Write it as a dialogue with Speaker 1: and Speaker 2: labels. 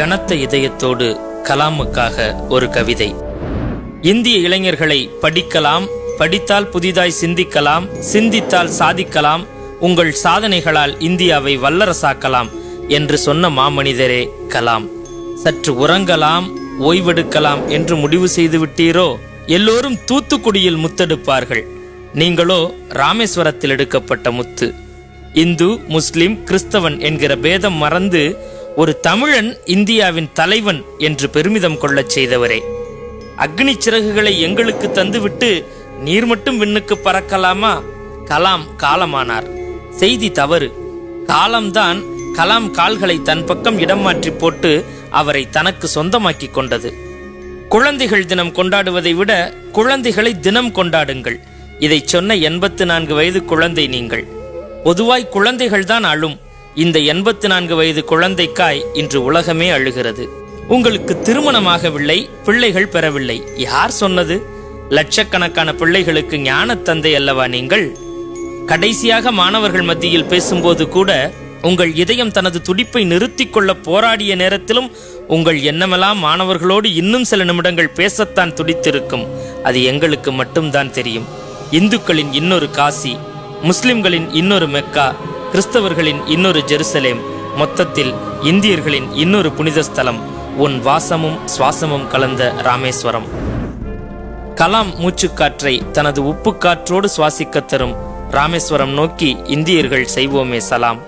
Speaker 1: கனத்த இதயத்தோடு கலாமுக்காக ஒரு கவிதை. இந்திய இளைஞர்களை படிக்கலாம் படித்தால் புதிதாய் சிந்திக்கலாம் சிந்தித்தால் சாதிக்கலாம் உங்கள் சாதனைகளால் இந்தியாவை வல்லரசாக்கலாம் என்று சொன்ன மாமனிதரே கலாம். சற்று உறங்கலாம் ஓய்வெடுக்கலாம் என்று முடிவு செய்து விட்டீரோ? எல்லோரும் தூத்துக்குடியில் முத்தெடுப்பார்கள். நீங்களோ ராமேஸ்வரத்தில் எடுக்கப்பட்ட முத்து. இந்து முஸ்லிம் கிறிஸ்தவன் என்கிற பேதம் மறந்து ஒரு தமிழன் இந்தியாவின் தலைவன் என்று பெருமிதம் கொள்ளச் செய்தவரே. அக்னி சிறகுகளை எங்களுக்கு தந்துவிட்டு நீர் மட்டும் விண்ணுக்கு பறக்கலாமா? கலாம் காலமானார். செய்தி தவறு. காலம்தான் கலாம் கால்களை தன் பக்கம் இடம் மாற்றி போட்டு அவரை தனக்கு சொந்தமாக்கி கொண்டது. குழந்தைகள் தினம் கொண்டாடுவதை விட குழந்தைகளை தினம் கொண்டாடுங்கள். இதை சொன்ன எண்பத்து நான்கு வயது குழந்தை நீங்கள். பொதுவாய் குழந்தைகள் தான் அழும். இந்த எண்பத்து நான்கு வயது குழந்தைக்காய் இன்று உலகமே அழுகிறது. உங்களுக்கு திருமணமாகவில்லை பிள்ளைகள் பெறவில்லை. யார் சொன்னது? லட்சக்கணக்கான பிள்ளைகளுக்கு ஞான தந்தை அல்லவா நீங்கள்? கடைசியாக மாணவர்கள் மத்தியில் பேசும்போது கூட உங்கள் இதயம் தனது துடிப்பை நிறுத்தி கொள்ள போராடிய நேரத்திலும் உங்கள் எண்ணமெல்லாம் மாணவர்களோடு இன்னும் சில நிமிடங்கள் பேசத்தான் துடித்திருக்கும். அது எங்களுக்கு மட்டும்தான் தெரியும். இந்துக்களின் இன்னொரு காசி முஸ்லிம்களின் இன்னொரு மெக்கா கிறிஸ்தவர்களின் இன்னொரு ஜெருசலேம் மொத்தத்தில் இந்தியர்களின் இன்னொரு புனித ஸ்தலம் உன் வாசமும் சுவாசமும் கலந்த ராமேஸ்வரம். கலாம் மூச்சுக்காற்றை தனது உப்புக்காற்றோடு சுவாசிக்க தரும் ராமேஸ்வரம் நோக்கி இந்தியர்கள் செய்வோமே சலாம்.